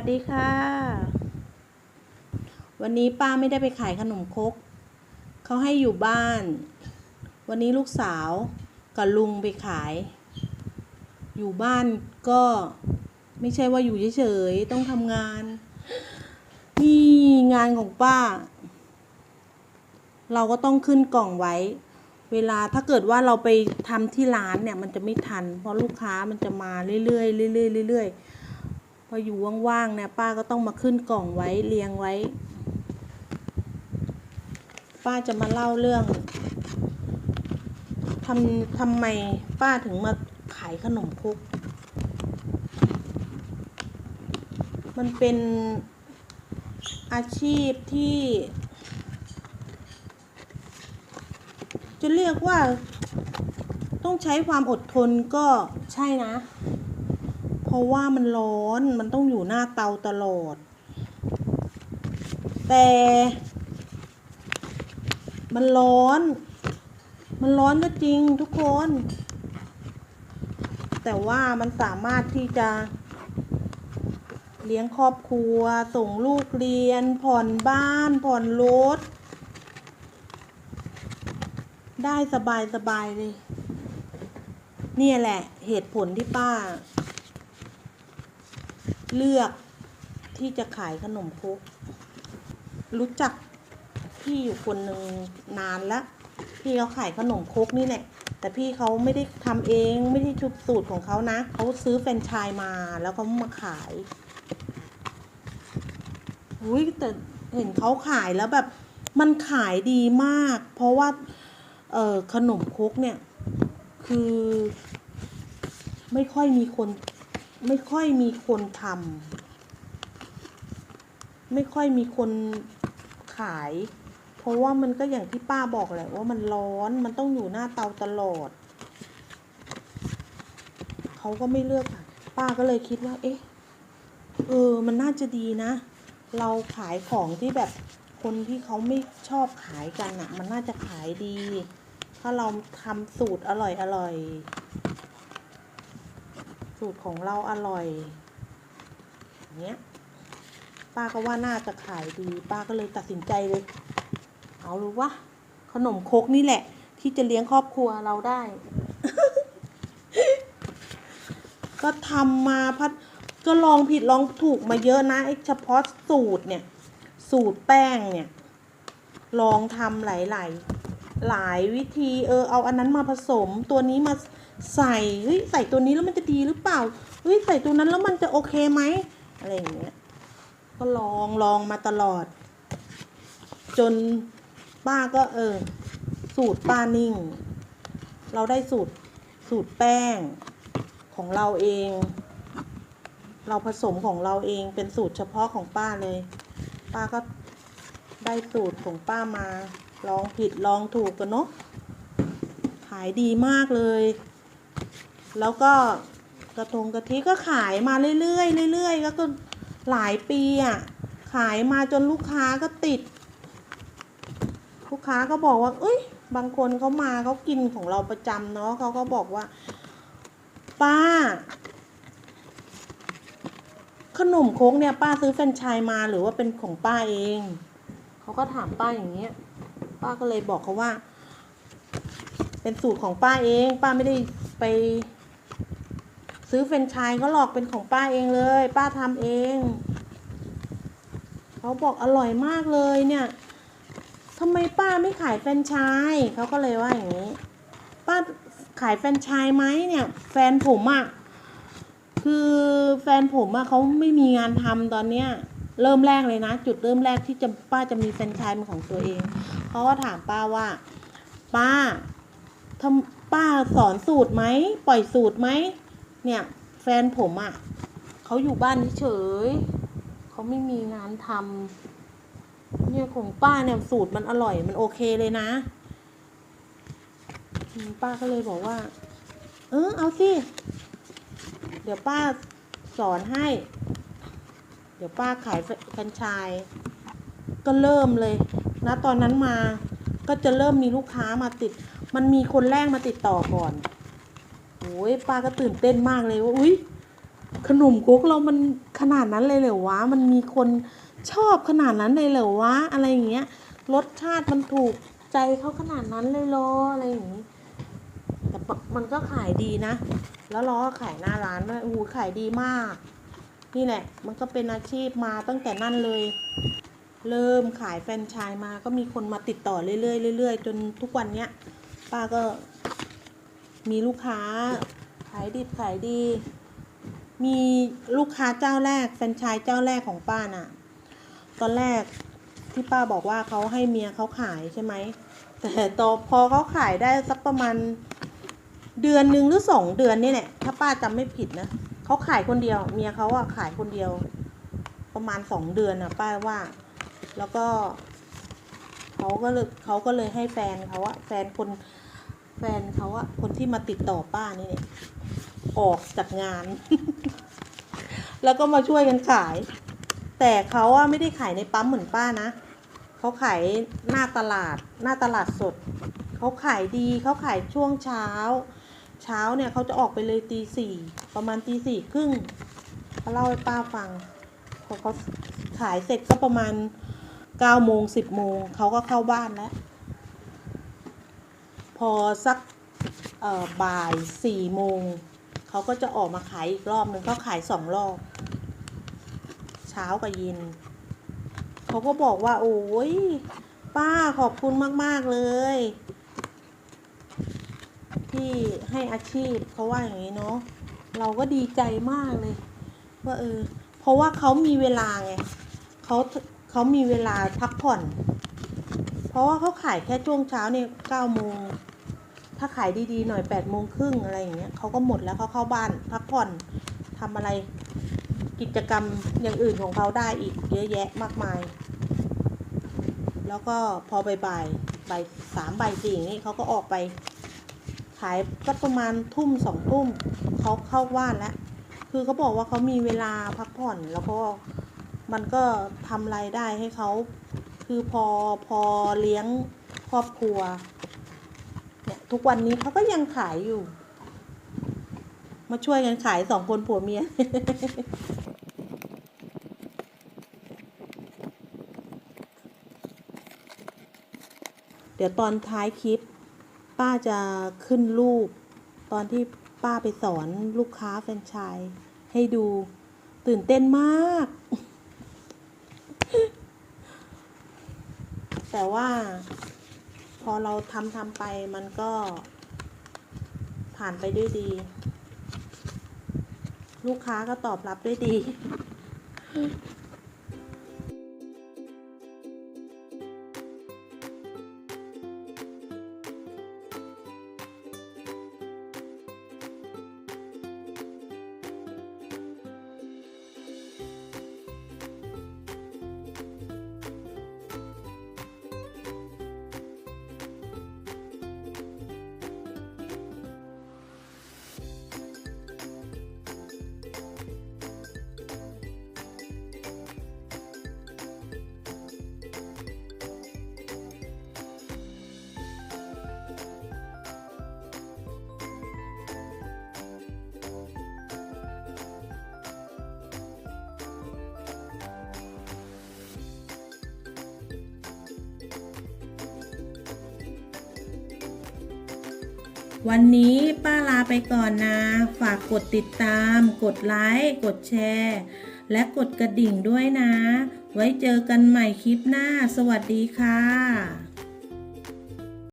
วัสดีค่ะ วันนี้ป้าไม่ได้ไปขายขนมครกเขาให้อยู่บ้าน วันนี้ลูกสาวกับลุงไปขาย อยู่บ้านก็ไม่ใช่ว่าอยู่เฉยๆต้องทำงาน นี่งานของป้า เราก็ต้องขึ้นกล่องไว้ เวลาถ้าเกิดว่าเราไปทำที่ร้านเนี่ย มันจะไม่ทัน เพราะลูกค้ามันจะมาเรื่อยๆเรื่อยๆเรื่อยๆ พออยู่ว่างๆเนี่ยป้าก็ต้องมาขึ้นกล่องไว้เรียงไว้ ป้าจะมาเล่าเรื่องทำทำไมป้าถึงมาขายขนมครกมันเป็นอาชีพที่ จะเรียกว่าต้องใช้ความอดทนก็ใช่นะ เพราะว่ามันร้อนมันต้องอยู่หน้าเตาตลอด แต่ มันร้อน มันร้อนก็จริงทุกคน แต่ว่ามันสามารถที่จะ เลี้ยงครอบครัว ส่งลูกเรียน ผ่อนบ้าน ผ่อนรถ ได้สบายสบายเลย เนี่ยแหละเหตุผลที่ป้า เลือกที่จะขายขนมครกรู้จักพี่อยู่คนหนึ่งนานแล้วพี่เขาขายขนมครกนี่แหละแต่พี่เขาไม่ได้ทำเองไม่ได้ชุบสูตรของเขานะเขาซื้อแฟรนไชส์มาแล้วก็มาขายอุ้ยแต่เห็นเขาขายแล้วแบบมันขายดีมาก เพราะว่าเออขนมครกเนี่ย คือ ไม่ค่อยมีคน ไม่ค่อยมีคนทำไม่ค่อยมีคนขาย เพราะว่ามันก็อย่างที่ป้าบอกแหละว่ามันร้อนมันต้องอยู่หน้าเตาตลอด เขาก็ไม่เลือกค่ะ ป้าก็เลยคิดว่า เอ๊ะ เออ มันน่าจะดีนะ เราขายของที่แบบคนที่เขาไม่ชอบขายกันอะ่ะ มันน่าจะขายดี ถ้าเราทำสูตรอร่อยอร่อย สูตรของเราอร่อยอย่างเงี้ยป้าก็ว่าน่าจะขายดี ป้าก็เลยตัดสินใจเลย เอารู้ว่าขนมคกนี่แหละ ที่จะเลี้ยงครอบครัวเราได้ ก็ทำมาพัดก็ลองผิดลองถูกมาเยอะนะเฉพาะสูตรเนี่ย สูตรแป้งเนี่ย ลองทำหลายหลายๆหลายวิธีเออเอาอันนั้นมาผสมตัวนี้มา ใส่เฮ้ยใส่ตัวนี้แล้วมันจะดีหรือเปล่าเฮ้ยใส่ตัวนั้นแล้วมันจะโอเคไหมอะไรอย่างเงี้ยก็ลองลองมาตลอด จนป้าก็เออ สูตรป้านิ่ง เราได้สูตรสูตรแป้งของเราเอง เราผสมของเราเองเป็นสูตรเฉพาะของป้าเลย ป้าก็ได้สูตรของป้ามา ลองผิดลองถูกกันเนาะขายดีมากเลย แล้วก็กระทงกะทิก็ขายมาเรื่อยๆเรื่อยๆแล้วก็หลายปีอะขายมาจนลูกค้าก็ติด ลูกค้าก็บอกว่า เอ้ย บางคนเขามาเขากินของเราประจำเนาะเขาก็บอกว่า ป้า ขนมโค้กเนี่ย ป้าซื้อแฟรนไชส์มาหรือว่าเป็นของป้าเองเขาก็ถามป้าอย่างเงี้ย ป้าก็เลยบอกเขาว่า เป็นสูตรของป้าเอง ป้าไม่ได้ไป ซื้อแฟรนไชส์ก็หลอกเป็นของป้าเองเลย ป้าทำเองเขาบอกอร่อยมากเลยเนี่ยทำไมป้าไม่ขายแฟรนไชส์เขาก็เลยว่าอย่างนี้ ป้าขายแฟรนไชส์ไหมเนี่ย แฟนผมอะ่ะคือแฟนผมอะ่ะเขาไม่มีงานทำตอนเนี้ยเริ่มแรกเลยนะ จุดเริ่มแรกที่จะป้าจะมีแฟรนไชส์เป็นของตัวเองเขาก็ถามป้าว่า ป้าทำป้าสอนสูตรไหมปล่อยสูตรไหม เนี่ยแฟนผมอะ่ะเขาอยู่บ้านเฉยเขาไม่มีงานทำเนี่ยของป้าเนี่ยสูตรมันอร่อยมันโอเคเลยนะ ป้าก็เลยบอกว่า เออเอาสิ เดี๋ยวป้าสอนให้ เดี๋ยวป้าขายแฟรนไชส์ก็เริ่มเลยนะตอนนั้นมาก็จะเริ่มมีลูกค้ามาติด มันมีคนแรกมาติดต่อก่อน ยป้าก็ตื่นเต้นมากเลยว่าอุ้ยขนมครกเรามันขนาดนั้นเลยเหรอวะ มันมีคนชอบขนาดนั้นเลยเหรอวะ อะไรอย่างเงี้ย รสชาติมันถูกใจเขาขนาดนั้นเลยเหรออะไรอย่างงี้ แต่มันก็ขายดีนะ แล้วเราก็ขายหน้าร้านด้วยอู้ขายดีมาก นี่แหละ มันก็เป็นอาชีพมาตั้งแต่นั่นเลย เริ่มขายแฟรนไชส์มา ก็มีคนมาติดต่อเรื่อยๆเรื่อยๆจนทุกวันเนี้ยป้าก็ มีลูกค้า ขายดิบขายดี มีลูกค้าเจ้าแรกแฟรนไชส์เจ้าแรกของป้าน่ะ ตอนแรกที่ป้าบอกว่าเขาให้เมียเขาขายใช่ไหม แต่ตอพอเขาขายได้สักประมาณเดือนหนึ่งหรือสองเดือนนี่แหละ ถ้าป้าจำไม่ผิดนะเขาขายคนเดียว เมียเขาอะขายคนเดียว ประมาณสองเดือนอะป้าว่า แล้วก็เขาก็เลยเขาก็เลยให้แฟนเขาอะแฟนคน แฟนเขาอะคนที่มาติดต่อป้านี่เนี่ยออกจากงาน แล้วก็มาช่วยกันขาย แต่เขาอะไม่ได้ขายในปั๊มเหมือนป้านะเขาขายหน้าตลาดหน้าตลาดสดเขาขายดีเขาขายช่วงเช้า เช้าเนี่ยเขาจะออกไปเลยตีสี่ประมาณตีสี่ครึ่งเขาเล่าให้ป้าฟังพอเขาขายเสร็จก็ประมาณเก้าโมงสิบโมงเขาก็เข้าบ้านแล้ว พอสักบ่ายสี่โมงเขาก็จะออกมาขายอีกรอบหนึ่งเขาขายสองรอบ เช้ากับเย็นเขาก็บอกว่า โอ้ยป้าขอบคุณมาก ๆ เลย ที่ให้อาชีพเขาว่าอย่างนี้เนาะเราก็ดีใจมากเลย ว่าเออ เพราะว่าเขามีเวลาไงเขาเขามีเวลาพักผ่อน ราะว่าเขาขายแค่ช่วงเช้าเนี่ยเก้าโมงถ้าขายดีๆหน่อยแปดโมงครึ่งอะไรอย่างเงี้ยเขาก็หมดแล้วเขาเข้าบ้านพักผ่อนทำอะไรกิจกรรมอย่างอื่นของเขาได้อีกเยอะแยะมากมาย แล้วก็พอบ่ายๆบ่ายสามบ่ายสี่นี่เขาก็ออกไป ขายก็ประมาณทุ่มสองทุ่มเขาเข้าบ้านแล้วคือเขาบอกว่าเขามีเวลาพักผ่อนแล้วก็มันก็ทำรายได้ให้เขา คือพอพอเลี้ยงครอบครัว เนี่ยทุกวันนี้เขาก็ยังขายอยู่ มาช่วยกันขายสองคนผัวเมียเดี๋ยวตอนท้ายคลิป ป้าจะขึ้นรูป ตอนที่ป้าไปสอนลูกค้าแฟรนไชส์ให้ดูตื่นเต้นมาก แต่ว่า พอเราทำทำไปมันก็ ผ่านไปด้วยดี ลูกค้าก็ตอบรับด้วยดี วันนี้ป้าลาไปก่อนนะ ฝากกดติดตาม กดไลค์ กดแชร์ และกดกระดิ่งด้วยนะ ไว้เจอกันใหม่คลิปหน้า สวัสดีค่ะ